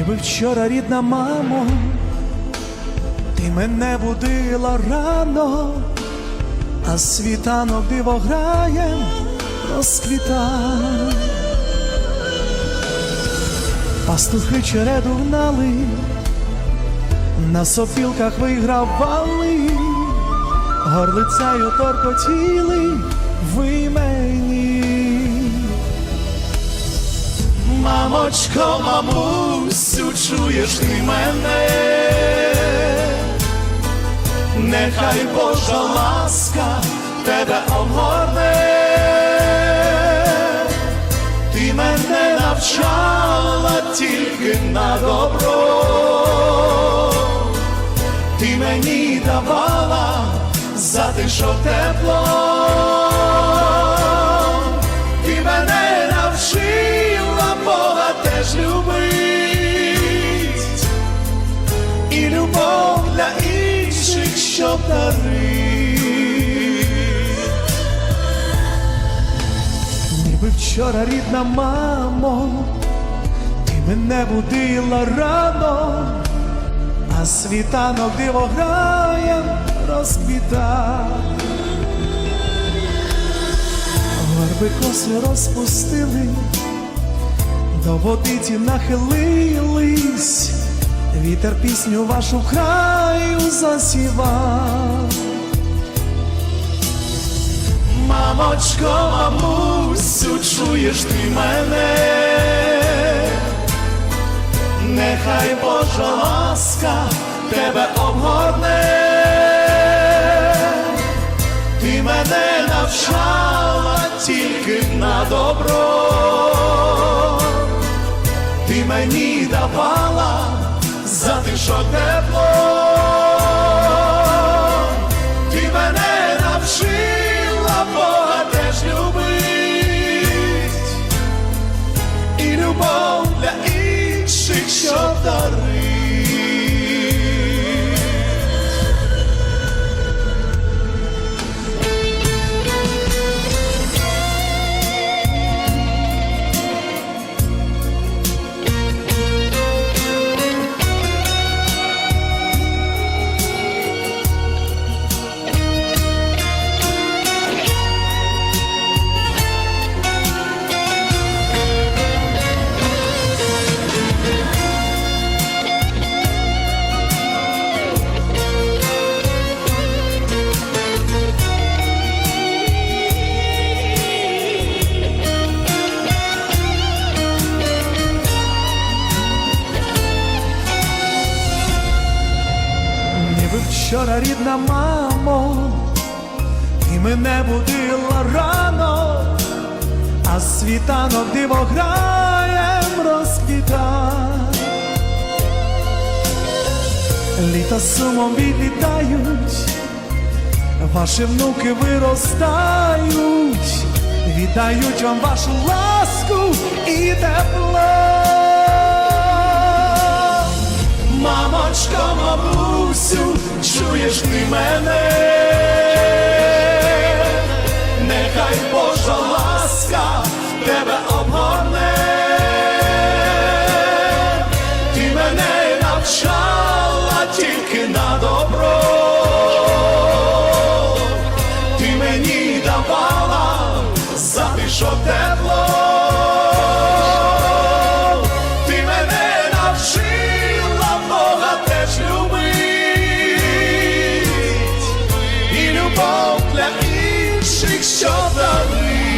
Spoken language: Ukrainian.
ніби вчора рідна мамо, ти мене будила рано, а світанок диво грає, розквіта. Пастухи череду гнали, на сопілках вигравали, горлицею торкотіли ви мені. Мамочко, мамусю, чуєш ти мене, нехай Божа ласка тебе огорне, ти мене навчала тільки на добро, ти мені давала за те, що тепло, любов для інших, що дарить. Ніби вчора рідна мамо, ти мене будила рано, а світанок диво грає, розквіта. Горби коси розпустили, до водиці нахилились, вітер пісню вашу краю засівав. Мамочко, мамусю, чуєш ти мене, нехай Божа ласка тебе обгорне, ти мене навчала тільки на добро, ти мені давала за те, що тепло, ти мене навчила Бога теж любить, і любов для інших, що дарить. Вчора рідна мамо, і мене будила рано, а світанок диво граєм розквіта. Літа сумом відлітають, ваші внуки виростають, віддають вам вашу ласку і тепло. Мамусю, чуєш ти мене, любов для інших, що дарить.